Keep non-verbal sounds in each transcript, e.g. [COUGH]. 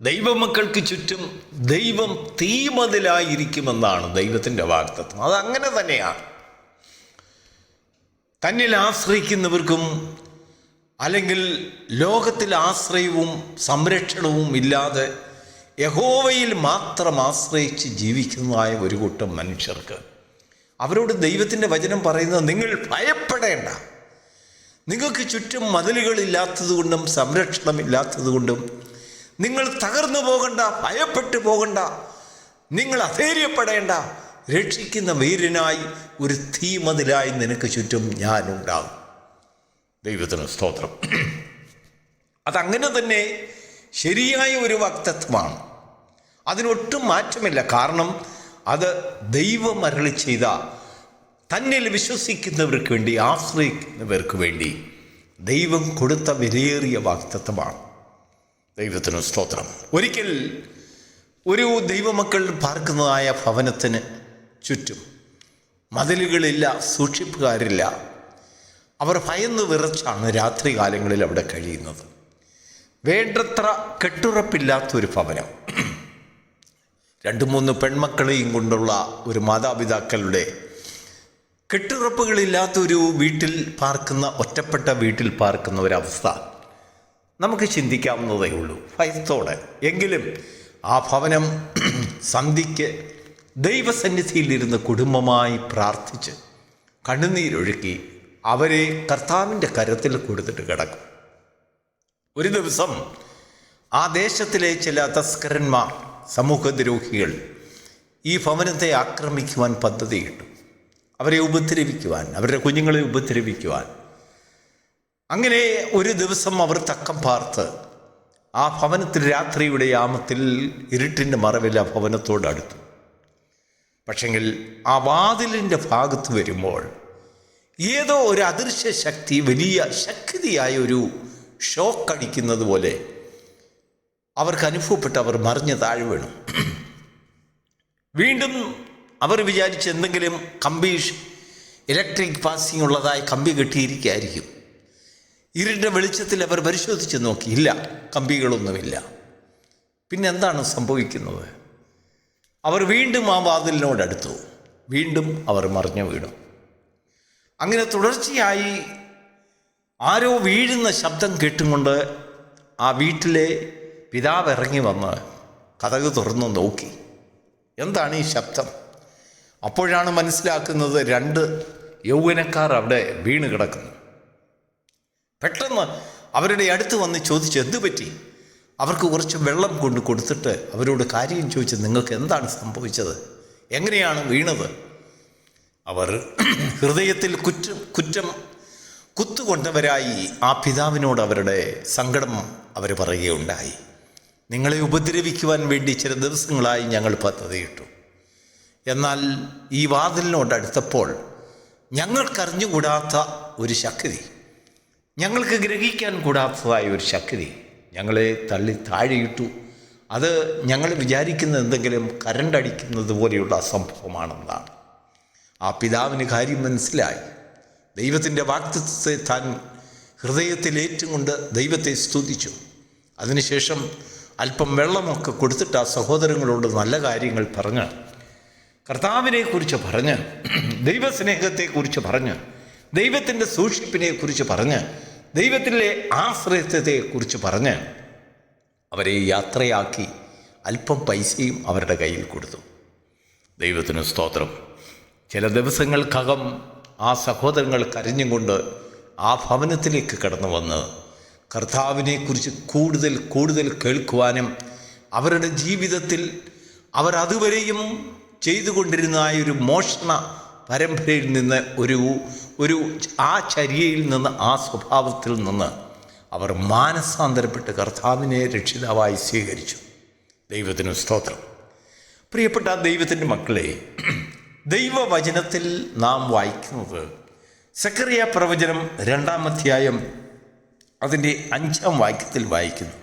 ദൈവമക്കൾക്ക് ചുറ്റും ദൈവം തീമതിലായിരിക്കുമെന്നാണ് ദൈവത്തിന്റെ വാക്തത്വം അതങ്ങനെ തന്നെയാണ്. തന്നിൽ ആശ്രയിക്കുന്നവർക്കും അല്ലെങ്കിൽ ലോകത്തിൽ ആശ്രയവും സംരക്ഷണവും ഇല്ലാതെ യഹോവയിൽ മാത്രം ആശ്രയിച്ച് ജീവിക്കുന്നതായ ഒരു കൂട്ടം മനുഷ്യർക്ക് അവരോട് ദൈവത്തിന്റെ വചനം പറയുന്നത് നിങ്ങൾ ഭയപ്പെടേണ്ട. നിങ്ങൾക്ക് ചുറ്റും മതിലുകളില്ലാത്തതുകൊണ്ടും സംരക്ഷണമില്ലാത്തതുകൊണ്ടും നിങ്ങൾ തകർന്നു പോകണ്ട ഭയപ്പെട്ടു പോകണ്ട നിങ്ങൾ അധൈര്യപ്പെടേണ്ട. രക്ഷിക്കുന്ന വീരനായി ഒരു തീമതിലായി നിനക്ക് ചുറ്റും ഞാനുണ്ടാകും. ദൈവത്തിന് സ്തോത്രം. അതങ്ങനെ തന്നെ ശരിയായ ഒരു വക്തത്വമാണ്. അതിനൊട്ടും മാറ്റമില്ല. കാരണം അത് ദൈവം അരളി ചെയ്ത തന്നിൽ വിശ്വസിക്കുന്നവർക്ക് വേണ്ടി ആശ്രയിക്കുന്നവർക്ക് വേണ്ടി ദൈവം കൊടുത്ത വിലയേറിയ വാക്തത്വമാണ്. ദൈവത്തിന് സ്തോത്രം. ഒരിക്കൽ ഒരു ദൈവമക്കൾ പാർക്കുന്നതായ ഭവനത്തിന് ചുറ്റും മതിലുകളില്ല സൂക്ഷിപ്പുകാരില്ല. അവർ ഭയന്ന് വിറച്ചാണ് രാത്രി കാലങ്ങളിൽ അവിടെ കഴിയുന്നത്. വേണ്ടത്ര കെട്ടുറപ്പില്ലാത്തൊരു ഭവനം. രണ്ട് മൂന്ന് പെൺമക്കളെയും കൊണ്ടുള്ള ഒരു മാതാപിതാക്കളുടെ കെട്ടുറപ്പുകളില്ലാത്തൊരു വീട്ടിൽ പാർക്കുന്ന ഒറ്റപ്പെട്ട വീട്ടിൽ പാർക്കുന്ന ഒരവസ്ഥ. നമുക്ക് ചിന്തിക്കാവുന്നതേ ഉള്ളൂ. ഭയത്തോടെ എങ്കിലും ആ ഭവനം [CLEARS THROAT] സന്ധിക്ക് ദൈവസന്നിധിയിലിരുന്ന് കുടുംബമായി പ്രാർത്ഥിച്ച് കണ്ണുനീരൊഴുക്കി അവരെ കർത്താവിന്റെ കരത്തിൽ കൊടുത്തിട്ട് കിടക്കും. ഒരു ദിവസം ആ ദേശത്തിലെ ചില തസ്കരന്മാർ സമൂഹദ്രോഹികൾ ഈ ഭവനത്തെ ആക്രമിക്കുവാൻ പദ്ധതിയിട്ടു. അവരെ ഉപദ്രവിക്കുവാൻ അവരുടെ കുഞ്ഞുങ്ങളെ ഉപദ്രവിക്കുവാൻ അങ്ങനെ ഒരു ദിവസം അവർ തക്കം പാർത്ത് ആ ഭവനത്തിൽ രാത്രിയുടെ യാമത്തിൽ ഇരുട്ടിന്റെ മറവിൽ ആ ഭവനത്തോട് അടുത്തു. പക്ഷെങ്കിൽ ആ വാതിലിന്റെ ഭാഗത്ത് വരുമ്പോൾ ഏതോ ഒരു അദൃശ്യ ശക്തി വലിയ ശക്തിയായ ഒരു ഷോക്ക് അടിക്കുന്നത് പോലെ അവർക്ക് അനുഭവപ്പെട്ട് അവർ മറിഞ്ഞ് താഴെ വീണു. വീണ്ടും അവർ വിചാരിച്ച് എന്തെങ്കിലും കമ്പി ഇലക്ട്രിക് പാസിംഗ് ഉള്ളതായി കമ്പി കെട്ടിയിരിക്കുകയായിരിക്കും. ഇരുണ്ട വെളിച്ചത്തിൽ അവർ പരിശോധിച്ച് നോക്കി. ഇല്ല കമ്പികളൊന്നുമില്ല. പിന്നെ എന്താണ് സംഭവിക്കുന്നത്? അവർ വീണ്ടും ആ വാതിലിനോടടുത്തു. വീണ്ടും അവർ മറിഞ്ഞു വീണു. അങ്ങനെ തുടർച്ചയായി ആരോ വീഴുന്ന ശബ്ദം കേട്ടുകൊണ്ട് ആ വീട്ടിലെ പിതാവ് ഇറങ്ങി വന്ന് കഥക് തുറന്നു നോക്കി. എന്താണ് ഈ ശബ്ദം? അപ്പോഴാണ് മനസ്സിലാക്കുന്നത് രണ്ട് യൗവനക്കാർ അവിടെ വീണ് കിടക്കുന്നു. പെട്ടെന്ന് അവരുടെ അടുത്ത് വന്ന് ചോദിച്ച് എന്തു പറ്റി? അവർക്ക് കുറച്ച് വെള്ളം കൊണ്ട് കൊടുത്തിട്ട് അവരോട് കാര്യം ചോദിച്ച് നിങ്ങൾക്ക് എന്താണ് സംഭവിച്ചത്? എങ്ങനെയാണ് വീണത്? അവർ ഹൃദയത്തിൽ കുറ്റം കുറ്റം കുത്തുകൊണ്ടവരായി ആ പിതാവിനോട് അവരുടെ സങ്കടം അവർ പറയുകയുണ്ടായി. നിങ്ങളെ ഉപദ്രവിക്കുവാൻ വേണ്ടി ചില ദിവസങ്ങളായി ഞങ്ങൾ പദ്ധതിയിട്ടു. എന്നാൽ ഈ വാതിലിനോട് അടുത്തപ്പോൾ ഞങ്ങൾക്കറിഞ്ഞുകൂടാത്ത ഒരു ശക്തി ഞങ്ങൾക്ക് ഗ്രഹിക്കാൻ കൂടാത്തതായ ഒരു ശക്തി ഞങ്ങളെ തള്ളി താഴെയിട്ടു. അത് ഞങ്ങൾ വിചാരിക്കുന്ന എന്തെങ്കിലും കരണ്ടടിക്കുന്നത് പോലെയുള്ള സംഭവമാണെന്നാണ്. ആ പിതാവിന് കാര്യം മനസ്സിലായി. ദൈവത്തിന്റെ വാക്തത്വത്തെ താൻ ഹൃദയത്തിൽ ഏറ്റുകൊണ്ട് ദൈവത്തെ സ്തുതിച്ചു. അതിനുശേഷം അല്പം വെള്ളമൊക്കെ കൊടുത്തിട്ട് ആ സഹോദരങ്ങളോട് നല്ല കാര്യങ്ങൾ പറഞ്ഞ്. കർത്താവിനെക്കുറിച്ച് പറഞ്ഞ് ദൈവസ്നേഹത്തെക്കുറിച്ച് പറഞ്ഞ് ദൈവത്തിന്റെ സൂക്ഷിപ്പിനെക്കുറിച്ച് പറഞ്ഞ് ദൈവത്തിലെ ആശ്രയത്വത്തെക്കുറിച്ച് പറഞ്ഞ് അവരെ യാത്രയാക്കി അല്പം പൈസയും അവരുടെ കയ്യിൽ കൊടുത്തു. ദൈവത്തിന് സ്തോത്രം. ചില ദിവസങ്ങൾക്കകം ആ സഹോദരങ്ങൾ കരഞ്ഞും കൊണ്ട് ആ ഭവനത്തിലേക്ക് കടന്നു വന്ന് കർത്താവിനെക്കുറിച്ച് കൂടുതൽ കൂടുതൽ കേൾക്കുവാനും അവരുടെ ജീവിതത്തിൽ അവർ അതുവരെയും ആ ഒരു മോഷണ പരമ്പരയിൽ നിന്ന് ഒരു ഒരു ആ ചര്യയിൽ നിന്ന് ആ സ്വഭാവത്തിൽ നിന്ന് അവർ മാനസാന്തരപ്പെട്ട് കർത്താവിനെ രക്ഷിതാവായി സ്വീകരിച്ചു. ദൈവത്തിന് സ്തോത്രം. പ്രിയപ്പെട്ട ദൈവത്തിന്റെ മക്കളെ ദൈവവചനത്തിൽ നാം വായിക്കുന്നത് സക്കറിയ പ്രവചനം രണ്ടാം അധ്യായം അതിന്റെ അഞ്ചാം വാക്യത്തിൽ വായിക്കുന്നു.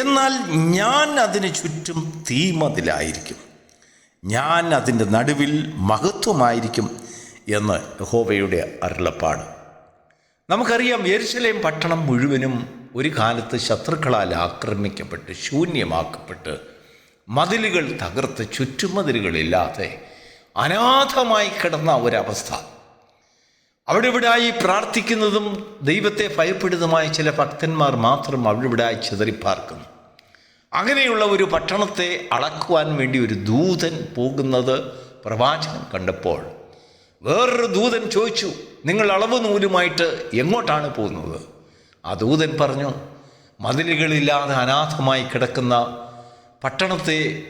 എന്നാൽ ഞാൻ അതിന് ചുറ്റും തീമതിലായിരിക്കും. ഞാൻ അതിന്റെ നടുവിൽ മഹത്വമായിരിക്കും എന്ന് യഹോവയുടെ അരുളപ്പാട്. നമുക്കറിയാം യരിശലേം പട്ടണം മുഴുവനും ഒരു കാലത്ത് ശത്രുക്കളാൽ ആക്രമിക്കപ്പെട്ട് ശൂന്യമാക്കപ്പെട്ട് മതിലുകൾ തകർത്ത് ചുറ്റുമതിലുകളില്ലാതെ അനാഥമായി കിടന്ന ഒരവസ്ഥ. അവിടെ ഇവിടായി പ്രാർത്ഥിക്കുന്നതും ദൈവത്തെ ഭയപ്പെടുന്നതുമായ ചില ഭക്തന്മാർ മാത്രം അവിടെ ഇവിടായി ചിതറിപ്പാർക്കുന്നു. അങ്ങനെയുള്ള ഒരു പട്ടണത്തെ അളക്കുവാൻ വേണ്ടി ഒരു ദൂതൻ പോകുന്നത് പ്രവാചകൻ കണ്ടപ്പോൾ വേറൊരു ദൂതൻ ചോദിച്ചു നിങ്ങൾ അളവ് നൂലുമായിട്ട് എങ്ങോട്ടാണ് പോകുന്നത്? ആ ദൂതൻ പറഞ്ഞു മതിലുകളില്ലാതെ അനാഥമായി കിടക്കുന്ന പട്ടണത്തെ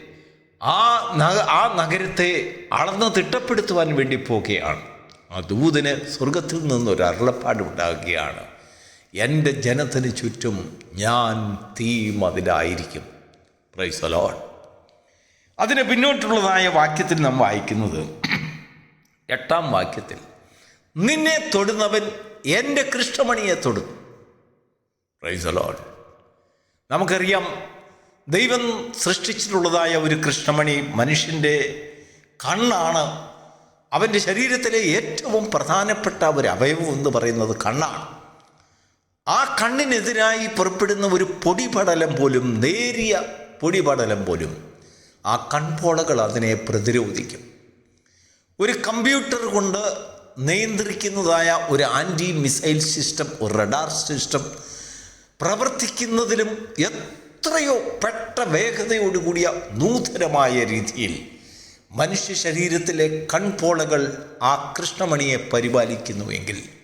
ആ നഗ ആ നഗരത്തെ അളന്ന് തിട്ടപ്പെടുത്തുവാൻ വേണ്ടി പോകുകയാണ്. ആ ദൂതന് സ്വർഗത്തിൽ നിന്നൊരു അരുളപ്പാട് ഉണ്ടാകുകയാണ്. എന്റെ ജനത്തിന് ചുറ്റും ഞാൻ തീ മതിലായിരിക്കും പ്രൈസലോൺ അതിന് പിന്നോട്ടുള്ളതായ വാക്യത്തിൽ നാം വായിക്കുന്നത് എട്ടാം വാക്യത്തിൽ നിന്നെ തൊടുന്നവൻ എന്റെ കൃഷ്ണമണിയെ തൊടുന്നു. പ്രൈസലോൺ നമുക്കറിയാം ദൈവം സൃഷ്ടിച്ചിട്ടുള്ളതായ ഒരു കൃഷ്ണമണി മനുഷ്യന്റെ കണ്ണാണ്. അവന്റെ ശരീരത്തിലെ ഏറ്റവും പ്രധാനപ്പെട്ട ഒരു അവയവം എന്ന് പറയുന്നത് കണ്ണാണ്. ആ കണ്ണിനെതിരായി പുറപ്പെടുന്ന ഒരു പൊടിപടലം പോലും നേരിയ പൊടിപടലം പോലും ആ കൺപോളകൾ അതിനെ പ്രതിരോധിക്കും. ഒരു കമ്പ്യൂട്ടർ കൊണ്ട് നിയന്ത്രിക്കുന്നതായ ഒരു ആന്റി മിസൈൽ സിസ്റ്റം ഒരു റഡാർ സിസ്റ്റം പ്രവർത്തിക്കുന്നതിലും എത്രയോ പെട്ട വേഗതയോടുകൂടിയ നൂതനമായ രീതിയിൽ മനുഷ്യ ശരീരത്തിലെ കൺപോളകൾ ആ കൃഷ്ണമണിയെ പരിപാലിക്കുന്നുവെങ്കിൽ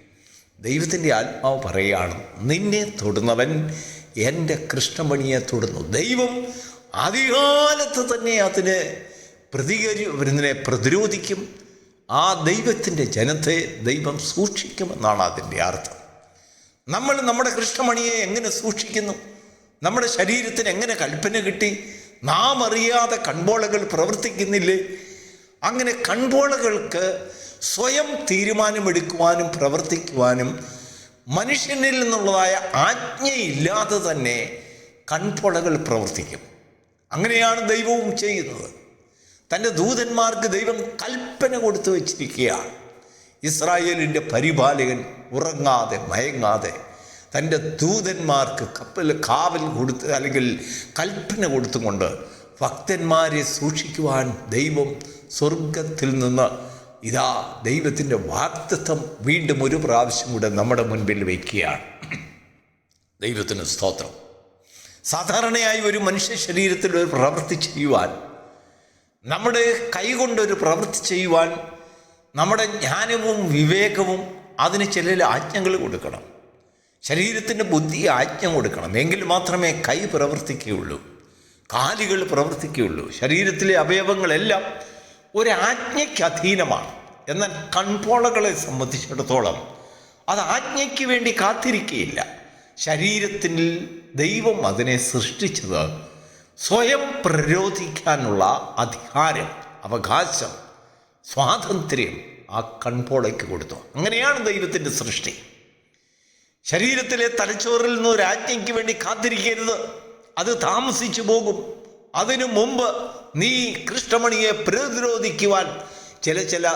ദൈവത്തിന്റെ ആത്മാവ് പറയുകയാണ് നിന്നെ തൊടുന്നവൻ എന്റെ കൃഷ്ണമണിയെ തൊടുന്നു. ദൈവം ആദ്യകാലത്ത് തന്നെ അതിന് പ്രതികരി ഇതിനെ പ്രതിരോധിക്കും. ആ ദൈവത്തിന്റെ ജനത്തെ ദൈവം സൂക്ഷിക്കുമെന്നാണ് അതിന്റെ അർത്ഥം. നമ്മൾ നമ്മുടെ കൃഷ്ണമണിയെ എങ്ങനെ സൂക്ഷിക്കുന്നു? നമ്മുടെ ശരീരത്തിന് എങ്ങനെ കൽപ്പന കിട്ടി? നാം അറിയാതെ കൺപോളകൾ പ്രവർത്തിക്കുന്നില്ലേ? അങ്ങനെ കൺപോളകൾക്ക് സ്വയം തീരുമാനമെടുക്കുവാനും പ്രവർത്തിക്കുവാനും മനുഷ്യനിൽ നിന്നുള്ളതായ ആജ്ഞയില്ലാതെ തന്നെ കൺപൊളകൾ പ്രവർത്തിക്കും. അങ്ങനെയാണ് ദൈവവും ചെയ്യുന്നത്. തന്റെ ദൂതന്മാർക്ക് ദൈവം കൽപ്പന കൊടുത്തു വച്ചിരിക്കുകയാണ്. ഇസ്രായേലിന്റെ പരിപാലകൻ ഉറങ്ങാതെ മയങ്ങാതെ തന്റെ ദൂതന്മാർക്ക് കപ്പൽ കാവൽ കൊടുത്ത് അല്ലെങ്കിൽ കൽപ്പന കൊടുത്തുകൊണ്ട് ഭക്തന്മാരെ സൂക്ഷിക്കുവാൻ ദൈവം സ്വർഗത്തിൽ നിന്ന് ഇതാ ദൈവത്തിന്റെ വാക്തത്വം വീണ്ടും ഒരു പ്രാവശ്യം കൂടെ നമ്മുടെ മുൻപിൽ വയ്ക്കുകയാണ്. ദൈവത്തിന് സ്തോത്രം. സാധാരണയായി ഒരു മനുഷ്യ ശരീരത്തിൽ ഒരു പ്രവൃത്തി ചെയ്യുവാൻ നമ്മുടെ കൈകൊണ്ടൊരു പ്രവൃത്തി ചെയ്യുവാൻ നമ്മുടെ ജ്ഞാനവും വിവേകവും അതിന് ചില ആജ്ഞകൾ കൊടുക്കണം. ശരീരത്തിന്റെ ബുദ്ധി ആജ്ഞ കൊടുക്കണം. എങ്കിൽ മാത്രമേ കൈ പ്രവർത്തിക്കുകയുള്ളൂ കാലുകൾ പ്രവർത്തിക്കുകയുള്ളൂ. ശരീരത്തിലെ അവയവങ്ങളെല്ലാം ഒരു ആജ്ഞയ്ക്ക് അധീനമാണ് എന്നാൽ കൺപോളകളെ സംബന്ധിച്ചിടത്തോളം അത് ആജ്ഞയ്ക്ക് വേണ്ടി കാത്തിരിക്കുകയില്ല ശരീരത്തിൽ ദൈവം അതിനെ സൃഷ്ടിച്ചത് സ്വയം പ്രതിരോധിക്കാനുള്ള അധികാരം അവകാശം സ്വാതന്ത്ര്യം ആ കൺപോളയ്ക്ക് കൊടുത്തു. അങ്ങനെയാണ് ദൈവത്തിന്റെ സൃഷ്ടി. ശരീരത്തിലെ തലച്ചോറിൽ നിന്ന് ഒരു ആജ്ഞയ്ക്ക് വേണ്ടി കാത്തിരിക്കരുത്. അത് താമസിച്ചു പോകും. അതിനു മുമ്പ് നീ കൃഷ്ണമണിയെ പ്രതിരോധിക്കുവാൻ ചില ചില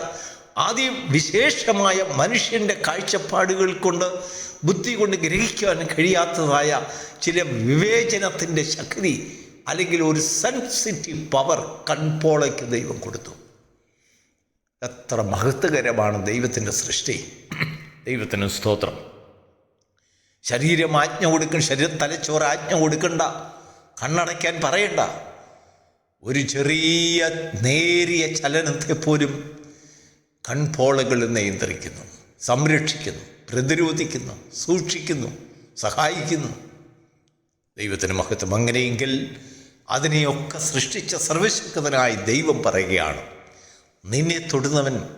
അതിവിശേഷമായ മനുഷ്യന്റെ കാഴ്ചപ്പാടുകൾ കൊണ്ട് ബുദ്ധി കൊണ്ട് ഗ്രഹിക്കുവാൻ കഴിയാത്തതായ ചില വിവേചനത്തിന്റെ ശക്തി അല്ലെങ്കിൽ ഒരു സെൻസിറ്റീവ് പവർ കൺപോളയ്ക്ക് ദൈവം കൊടുത്തു. എത്ര മഹത്വകരമാണ് ദൈവത്തിന്റെ സൃഷ്ടി. ദൈവത്തിന് സ്തോത്രം. ശരീരം ആജ്ഞ കൊടുക്കും ശരീര തലച്ചോറ് ആജ്ഞ കൊടുക്കണ്ട കണ്ണടയ്ക്കാൻ പറയണ്ട. ഒരു ചെറിയ നേരിയ ചലനത്തെ പോലും കൺപോളകൾ നിയന്ത്രിക്കുന്നു സംരക്ഷിക്കുന്നു പ്രതിരോധിക്കുന്നു സൂക്ഷിക്കുന്നു സഹായിക്കുന്നു. ദൈവത്തിന് മഹത്വം. അങ്ങനെയെങ്കിൽ അതിനെയൊക്കെ സൃഷ്ടിച്ച സർവശക്തനായ ദൈവം പറയുകയാണ് നിന്നെ തൊടുന്നവൻ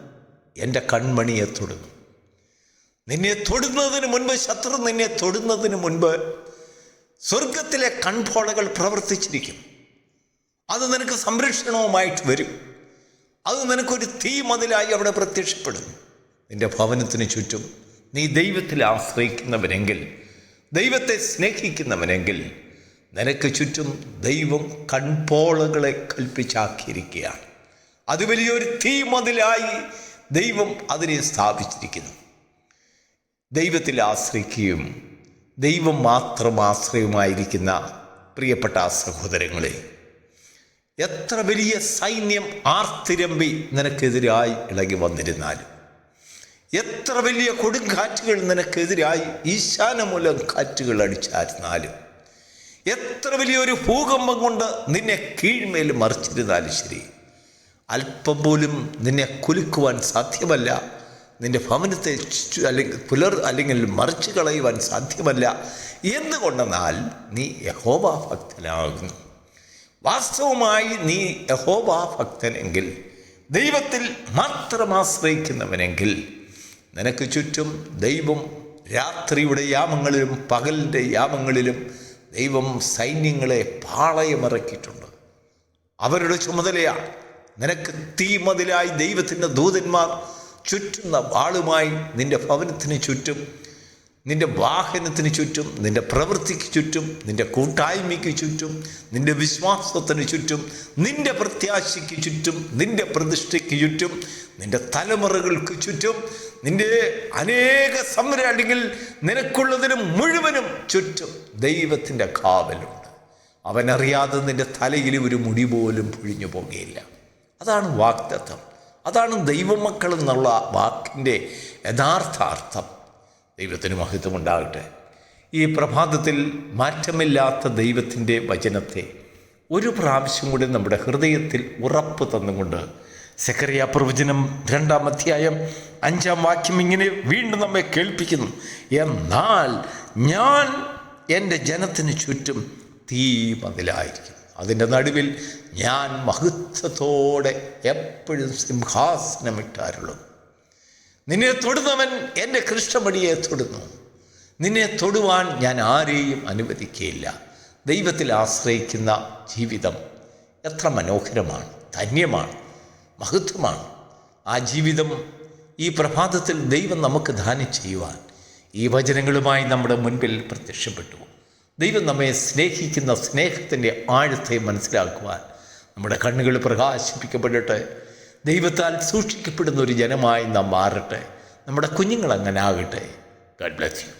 എന്റെ കൺമണിയെ തൊടുന്നു. നിന്നെ തൊടുന്നതിന് മുൻപ് ശത്രു നിന്നെ തൊടുന്നതിന് മുൻപ് സ്വർഗത്തിലെ കൺപോളകൾ പ്രവർത്തിച്ചിരിക്കും. അത് നിനക്ക് സംരക്ഷണവുമായിട്ട് വരും. അത് നിനക്കൊരു തീ മതിലായി അവിടെ പ്രത്യക്ഷപ്പെടും. നിന്റെ ഭവനത്തിന് ചുറ്റും നീ ദൈവത്തിൽ ആശ്രയിക്കുന്നവനെങ്കിൽ ദൈവത്തെ സ്നേഹിക്കുന്നവനെങ്കിൽ നിനക്ക് ചുറ്റും ദൈവം കൺപോളകളെ കൽപ്പിച്ചാക്കിയിരിക്കുകയാണ്. അത് വലിയൊരു തീ മതിലായി ദൈവം അതിനെ സ്ഥാപിച്ചിരിക്കുന്നു. ദൈവത്തിൽ ആശ്രയിക്കുകയും ദൈവം മാത്രം ആശ്രയമായിരിക്കുന്ന പ്രിയപ്പെട്ട സഹോദരങ്ങളെ എത്ര വലിയ സൈന്യം ആർത്തിരമ്പി നിനക്കെതിരായി ഇളകി വന്നിരുന്നാലും? എത്ര വലിയ കൊടുങ്കാറ്റുകൾ നിനക്കെതിരായി ഈശാനമൂലം കാറ്റുകൾ അടിച്ചായിരുന്നാലും? എത്ര വലിയൊരു ഭൂകമ്പം കൊണ്ട് നിന്നെ കീഴ്മേൽ മറിച്ചിരുന്നാലും ശരി? അല്പം പോലും നിന്നെ കുലുക്കുവാൻ സാധ്യമല്ല. നിന്റെ ഭവനത്തെ അല്ലെങ്കിൽ പുലർ അല്ലെങ്കിൽ മറിച്ചു കളയുവാൻ സാധ്യമല്ല. എന്തുകൊണ്ടെന്നാൽ നീ യഹോവ ഭക്തനാകുന്നു. വാസ്തവമായി നീ യഹോവാ ഭക്തനെങ്കിൽ ദൈവത്തിൽ മാത്രം ആശ്രയിക്കുന്നവനെങ്കിൽ നിനക്ക് ചുറ്റും ദൈവം രാത്രിയുടെ യാമങ്ങളിലും പകലിന്റെ യാമങ്ങളിലും ദൈവം സൈന്യങ്ങളെ പാളയമിറക്കിയിട്ടുണ്ട്. അവരുടെ ചുമതലയാണ്. നിനക്ക് തീമതിലായി ദൈവത്തിന്റെ ദൂതന്മാർ ചുറ്റുന്ന വാളുമായി നിന്റെ ഭവനത്തിന് ചുറ്റും നിന്റെ വാഹനത്തിന് ചുറ്റും നിന്റെ പ്രവൃത്തിക്ക് ചുറ്റും നിന്റെ കൂട്ടായ്മയ്ക്ക് ചുറ്റും നിന്റെ വിശ്വാസത്തിന് ചുറ്റും നിന്റെ പ്രത്യാശയ്ക്ക് ചുറ്റും നിന്റെ പ്രതിഷ്ഠയ്ക്ക് ചുറ്റും നിന്റെ തലമുറകൾക്ക് ചുറ്റും നിന്റെ അനേക സംര അല്ലെങ്കിൽ നിനക്കുള്ളതിന് മുഴുവനും ചുറ്റും ദൈവത്തിന്റെ കാവലുണ്ട്. അവനറിയാതെ നിന്റെ തലയിൽ ഒരു മുടി പോലും പൊഴിഞ്ഞു പോകുകയില്ല. അതാണ് വാക്തത്വം. അതാണ് ദൈവമക്കൾ എന്നുള്ള വാക്കിന്റെ യഥാർത്ഥ അർത്ഥം. ദൈവത്തിന് മഹത്വം ഉണ്ടാകട്ടെ ഈ പ്രഭാതത്തിൽ മാറ്റമില്ലാത്ത ദൈവത്തിന്റെ വചനത്തെ ഒരു പ്രാവശ്യം കൂടി നമ്മുടെ ഹൃദയത്തിൽ ഉറപ്പ് തന്നുകൊണ്ട് സെക്കറിയ പ്രവചനം രണ്ടാം അധ്യായം അഞ്ചാം വാക്യം ഇങ്ങനെ വീണ്ടും നമ്മെ കേൾപ്പിക്കുന്നു. എന്നാൽ ഞാൻ എന്റെ ജനത്തിന് ചുറ്റും തീ മതിലായിരിക്കും. അതിന്റെ നടുവിൽ ഞാൻ മഹത്വത്തോടെ എപ്പോഴും സിംഹാസനമിട്ടാരുള്ളൂ നിന്നെ തൊടുന്നവൻ എന്റെ കൃഷ്ണമണിയെ തൊടുന്നു. നിന്നെ തൊടുവാൻ ഞാൻ ആരെയും അനുവദിക്കുകയില്ല ദൈവത്തിൽ ആശ്രയിക്കുന്ന ജീവിതം എത്ര മനോഹരമാണ് ധന്യമാണ് മഹത്വമാണ്. ആ ജീവിതം ഈ പ്രഭാതത്തിൽ ദൈവം നമുക്ക് ദാനം ചെയ്യുവാൻ ഈ വചനങ്ങളുമായി നമ്മുടെ മുൻപിൽ പ്രത്യക്ഷപ്പെട്ടു. ദൈവം നമ്മെ സ്നേഹിക്കുന്ന സ്നേഹത്തിന്റെ ആഴത്തെ മനസ്സിലാക്കുവാൻ നമ്മുടെ കണ്ണുകൾ പ്രകാശിപ്പിക്കപ്പെടട്ടെ. ദൈവത്താൽ സൂക്ഷിക്കപ്പെടുന്ന ഒരു ജനമായി നാം മാറട്ടെ. നമ്മുടെ കുഞ്ഞുങ്ങൾ അങ്ങനെ ആകട്ടെ ഗഡ് ബ്ലസ് യു